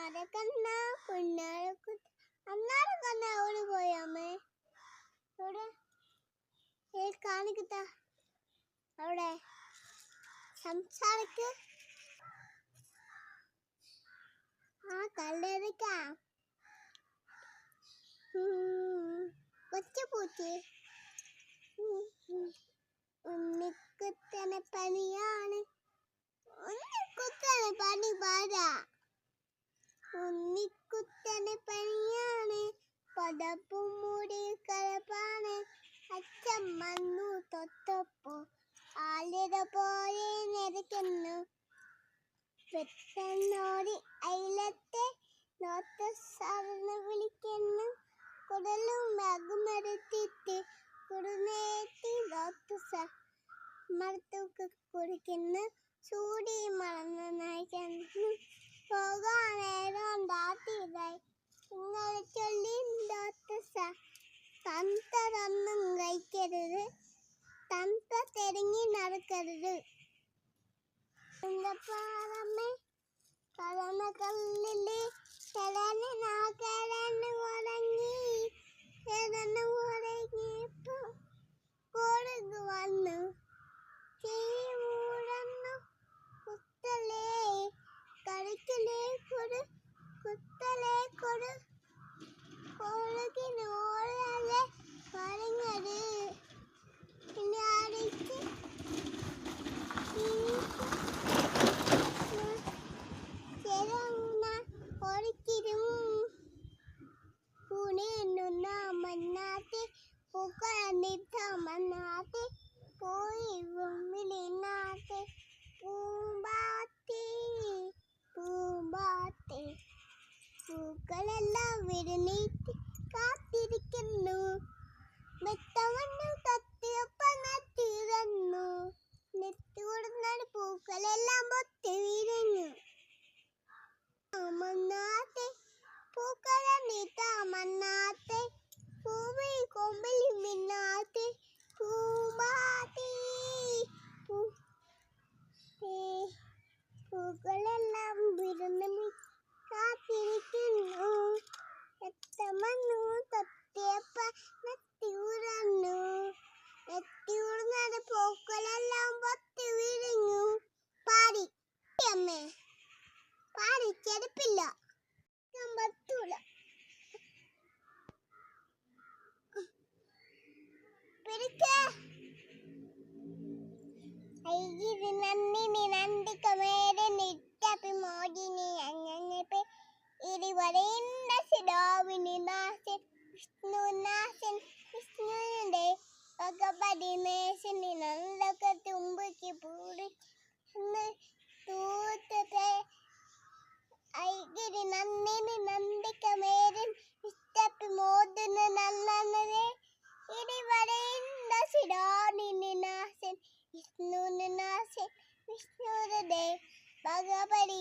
അവിടെ പോയി അമ്മേ? അവിടെ ഏ അവിടെ. സംസാരിക്ക്. ആ കല്ലെടുക്കാം കൊച്ചു ഉണ്ണിക്കുത്തനെ പനിയാണ്. ഉണ്ണിക്കുത്തനെ പെട്ടെന്നോടി അയിലത്തെ നോത്ത സാറിന് വിളിക്കുന്നു. കുടലും മകുമരത്തിട്ട് കുറുനേറ്റി സാർ മരത്തൊക്കെ കുടിക്കുന്നു. ചൂടി മറന്ന് നയിക്കുന്നു പോകാൻ നേരം ഉണ്ടാത്തിയതായി ഇങ്ങനെ ചൊല്ലി ഡോക്ടർ തന്തതൊന്നും കഴിക്കരുത്. തന്ത തെരങ്ങി നടക്കരുത്. പാറമ്മേ കല്ലിൽ കല്ലിൽ நீரும் புனே நுண்ணாமன்னாத்தே புகா நித்தமன்னாத்தே போய் விழினாத்தே பூம்பாத்தே பூம்பாத்தே பூக்களெல்லாம் விடுநீத்து காத்திருக்கணும் மெத்தவண்ணம் എത്തമന്നു തൊട്ടിയപ്പ നെത്തിയുറന്നു നെത്തിയുറന്നത് പൂക്കളെല്ലാം പത്തി വിരിഞ്ഞു. പാടി. അമ്മേ. പാടി. ചെരുപ്പില്ല. പറ്റൂല പിടിക്കേ. ഐകിരി നന്ദിനി വിഷ്ണു വിഷ്ണുവിന്റെ വിഷ്ണുവിന്റെ ഭഗവതി നേശനി നല്ലൊക്കെ തുമ്പിക്ക് പൂടി തൂത്തത്തെ ഐകിരി നന്ദിനി നന്ദിക്കമേരൻ ഇഷ്ടപ്പി മോദന നല്ലനരെ ഇരുവരേണ്ട സിഡോനിനി നാസൻ വിഷ്ണുവിന് നാസൻ വിഷ്ണുരുടെ ഭഗവതി